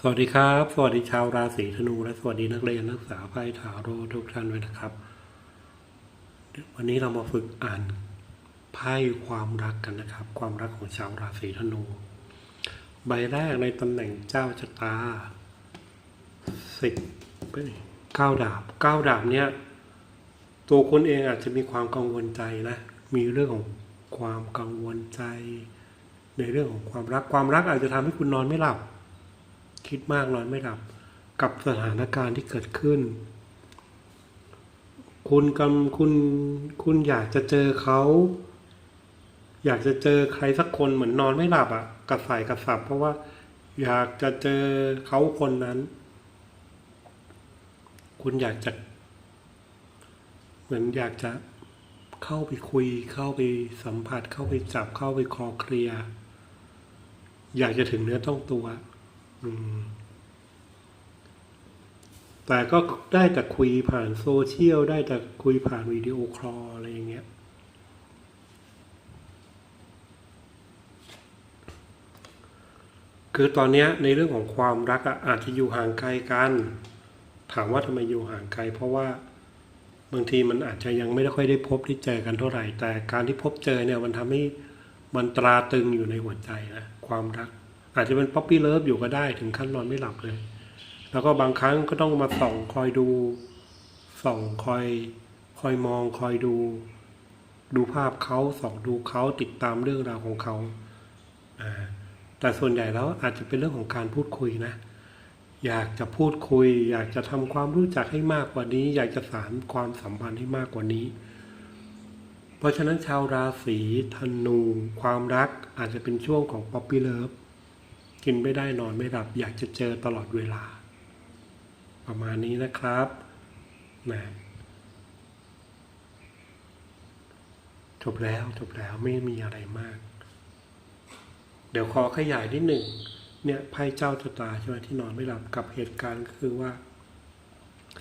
สวัสดีครับ สวัสดีชาวราศีธนู และสวัสดีนักเรียนนักศึกษาไพ่ถาโรทุกท่านด้วยนะครับ วันนี้เรามาฝึกอ่านไพ่ความรักกันนะครับ ความรักของชาวราศีธนู ใบแรกในตำแหน่งเจ้าชะตาสิบเก้าดาบเก้าดาบเนี่ยตัวคุณเองอาจจะมีความกังวลใจนะ มีเรื่องของความกังวลใจ ในเรื่องของความรักความรักอาจจะทำให้คุณนอนไม่หลับ คิดมากนอนไม่หลับกับสถานการณ์ที่เกิดขึ้น คุณกำคุณคุณอยากจะเจอเขา อยากจะเจอใครสักคนเหมือนนอนไม่หลับอะ่ะกระสายกระสับ เพราะว่า อยากจะเจอเขาคนนั้น คุณอยากจะ เหมือนอยากจะเข้าไปคุย เข้าไปสัมผัส เข้าไปจับเข้าไปคลอเคลียอยากจะถึงเนื้อต้องตัว แต่ก็ได้แต่คุยผ่านโซเชียล ได้แต่คุยผ่านวิดีโอคอลอะไรอย่างเงี้ย คือตอนนี้ในเรื่องของความรักอะอาจจะอยู่ห่างไกลกัน ถามว่าทำไมอยู่ห่างไกล เพราะว่าบางทีมันอาจจะยังไม่ได้ค่อยได้พบได้เจอกันเท่าไหร่ แต่การที่พบเจอเนี่ยมันทำให้มันตราตึงอยู่ในหัวใจนะความรัก อาจจะเป็นป๊อปปี้เลิฟอยู่ก็ได้ถึงขั้นนอนไม่หลับเลย แล้วก็บางครั้งก็ต้องมาส่องคอยดูส่องคอย คอยมองคอยดู ดูภาพเขาส่องดูเขาติดตามเรื่องราวของเขาแต่ส่วนใหญ่แล้วอาจจะเป็นเรื่องของการพูดคุยนะ อยากจะพูดคุย อยากจะทำความรู้จักให้มากกว่านี้ อยากจะสานความสัมพันธ์ให้มากกว่านี้เพราะฉะนั้นชาวราศีธนูความรักอาจจะเป็นช่วงของป๊อปปี้เลิฟ กินไม่ได้นอนไม่หลับ อยากจะเจอตลอดเวลา ประมาณนี้นะครับนะจบแล้วจบแล้วไม่มีอะไรมาก เดี๋ยวขอขยายนิดหนึ่งเนี่ยไพ่เจ้าชะตาใช่ไหมที่นอนไม่หลับกับเหตุการณ์ก็คือว่า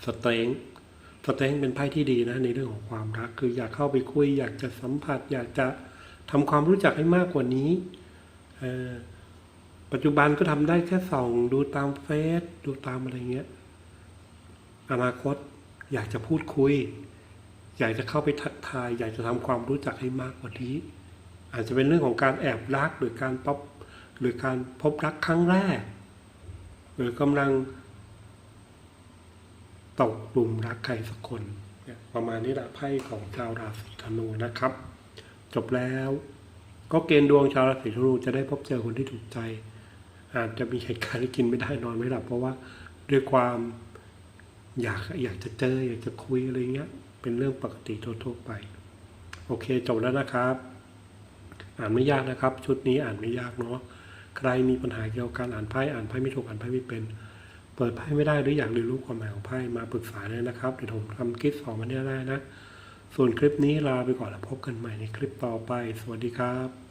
สเตงสเตงเป็นไพ่ที่ดีนะในเรื่องของความรัก คืออยากเข้าไปคุย อยากจะสัมผัส อยากจะทำความรู้จักให้มากกว่านี้เออ ปัจจุบันก็ทำได้แค่ส่องดูตามเฟซดูตามอะไรเงี้ย อนาคตอยากจะพูดคุย อยากจะเข้าไปทักทาย อยากจะทำความรู้จักให้มากกว่านี้ อาจจะเป็นเรื่องของการแอบรักหรือการป๊อปหรือการพบรักครั้งแรก หรือกำลังตกกลุ่มรักใครสักคนประมาณนี้แหละไพ่ของชาวราศีธนูนะครับ จบแล้วก็เกณฑ์ดวงชาวราศีธนูจะได้พบเจอคนที่ถูกใจ อาจจะมีเหตุการณ์ที่กินไม่ได้นอนไม่หลับ เพราะว่าด้วยความอยากอยากจะเจออยากจะคุยอะไรเงี้ย เป็นเรื่องปกติทั่วๆไป โอเคจบแล้วนะครับ อ่านไม่ยากนะครับ ชุดนี้อ่านไม่ยากเนาะใครมีปัญหาเกี่ยวกับการอ่านไพ่อ่านไพ่ไม่ถูกอ่านไพ่ไม่เป็น เปิดไพ่ไม่ได้หรืออยากเรียนรู้ความหมายของไพ่มาปรึกษาได้นะครับเดี๋ยวผมทำคลิปสอนมาเนี่ยได้นะ ส่วนคลิปนี้ลาไปก่อนแล้วพบกันใหม่ในคลิปต่อไป สวัสดีครับ